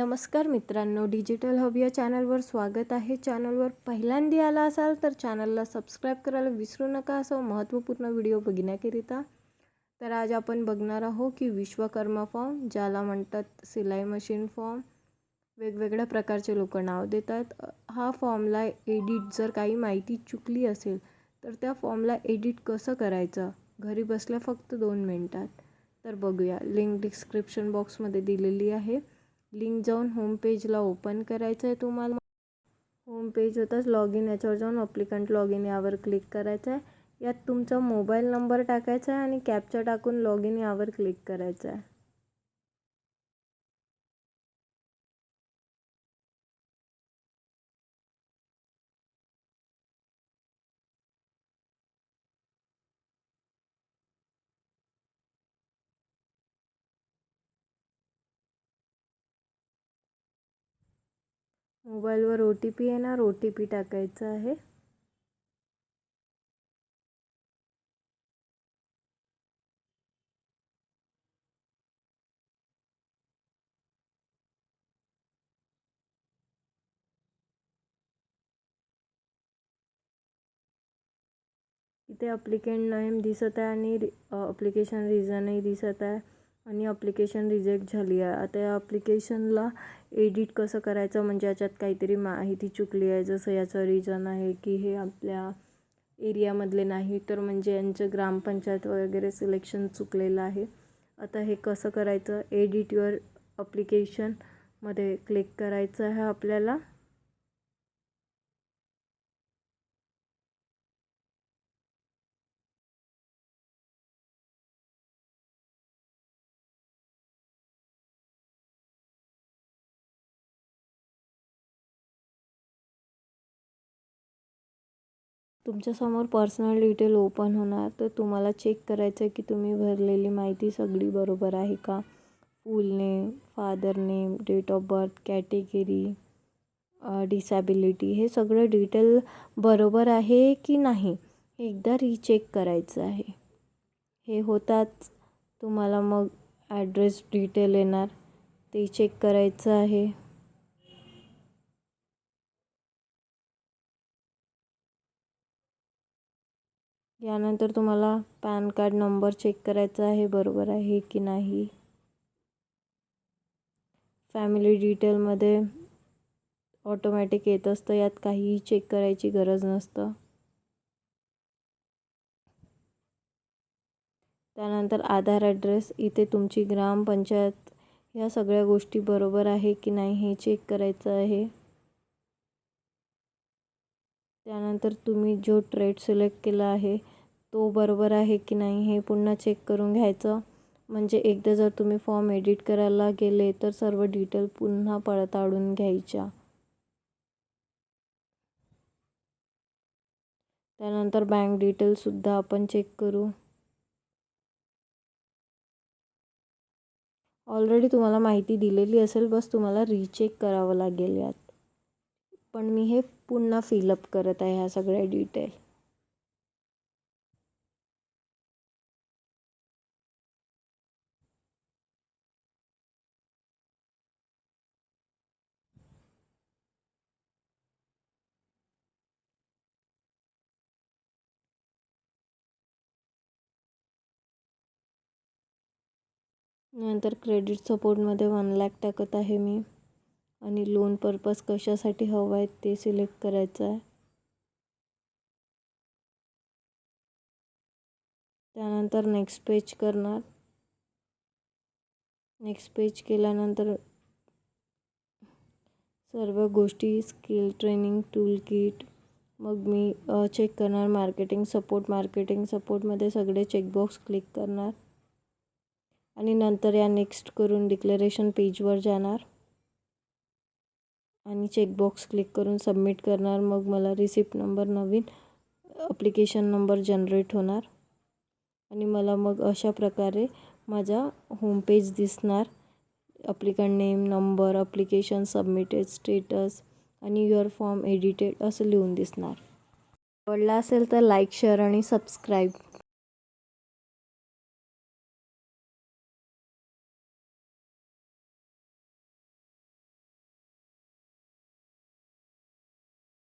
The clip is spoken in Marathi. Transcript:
नमस्कार मित्रांनो डिजिटल हब या चॅनलवर स्वागत आहे. चॅनलवर पहिल्यांदा आला असाल तर चॅनलला सबस्क्राईब करायला विसरू नका असं महत्त्वपूर्ण व्हिडिओ बघण्याकरिता. तर आज आपण बघणार आहोत की विश्वकर्मा फॉर्म ज्याला म्हणतात सिलाई मशीन फॉर्म वेगवेगळ्या प्रकारचे लोक नाव देतात. हा फॉर्मला एडिट जर काही माहिती चुकली असेल तर त्या फॉर्मला एडिट कसं करायचं? घरी बसल्या फक्त दोन मिनटात. तर बघूया लिंक डिस्क्रिप्शन बॉक्समध्ये दिलेली आहे. लिंक जाऊन होम पेजला ओपन करायचं आहे तुम्हाला. होम पेज होताच लॉग इन याच्यावर जाऊन अप्लिकंट लॉग इन यावर क्लिक करायचं आहे. यात तुमचा मोबाईल नंबर टाकायचा आहे आणि कॅपचा टाकून लॉग इन यावर क्लिक करायचं आहे. मोबाईलवर ओ टी पी येणार ओ टी पी टाकायचा आहे. इथे अप्लिकेंट नेम दिसत आहे आणि अप्लिकेशन रिझनही दिसत आहे. आणि अप्लिकेशन रिजेक्ट झाली आहे. आता या अप्लिकेशनला एडिट कसं करायचं? म्हणजे याच्यात काहीतरी माहिती चुकली आहे. जसं याचं रिजन आहे की हे आपल्या एरियामधले नाही तर म्हणजे यांचं ग्रामपंचायत वगैरे सिलेक्शन चुकलेलं आहे. आता हे कसं करायचं? एडिट युअर अप्लिकेशनमध्ये क्लिक करायचं आहे आपल्याला. तुमच्यासमोर पर्सनल डिटेल ओपन होणार तर तुम्हाला चेक करायचं आहे की तुम्ही भरलेली माहिती सगळी बरोबर आहे का? Full name father name date of birth category disability हे सगळं डिटेल बरोबर आहे की नाही? हे एकदा रिचेक करायचं आहे. हे होताच तुम्हाला मग ॲड्रेस डिटेल येणार. ते चेक करायचं आहे. यानंतर तुम्हाला पॅन कार्ड नंबर चेक करायचा आहे बरोबर आहे की नाही? फॅमिली डिटेलमध्ये ऑटोमॅटिक येत असतं यात काहीही चेक करायची गरज नसतं. त्यानंतर आधार ॲड्रेस इथे तुमची ग्रामपंचायत ह्या सगळ्या गोष्टी बरोबर आहे की नाही हे चेक करायचं आहे. त्यानंतर तुम्ही जो ट्रेड सिलेक्ट केला आहे तो बरोबर आहे की नाही हे पुन्हा चेक करून घ्यायचं. म्हणजे एकदा जर तुम्ही फॉर्म एडिट करायला गेले तर सर्व डिटेल पुन्हा पडताळून घ्यायच्या. त्यानंतर बँक डिटेलसुद्धा आपण चेक करू. ऑलरेडी तुम्हाला माहिती दिलेली असेल बस तुम्हाला रीचेक करावं लागेल यात. पण मी हे पुन्हा फिलअप करत आहे ह्या सगळ्या डिटेल नंतर क्रेडिट सपोर्टमध्ये वन लॅक टाकत आहे मी. आणि लोन पर्पज कशासाठी हवं आहे ते सिलेक्ट करायचं आहे. त्यानंतर नेक्स्ट पेज करणार. नेक्स्ट पेज केल्यानंतर सर्व गोष्टी स्किल ट्रेनिंग टूल किट मग मी चेक करणार. मार्केटिंग सपोर्ट मार्केटिंग सपोर्टमध्ये सगळे चेकबॉक्स क्लिक करणार. आणि नंतर या नेक्स्ट करून डिक्लेरेशन पेजवर जाणार. आणि चेकबॉक्स क्लिक करून सबमिट करणार. मग मला रिसिप्ट नंबर नवीन अप्लिकेशन नंबर जनरेट होणार. आणि मला मग अशा प्रकारे माझा होमपेज दिसणार. Applicant name number application submitted status आणि युअर फॉर्म एडिटेड असं लिहून दिसणार. आवडला असेल तर लाईक शेअर आणि सबस्क्राईब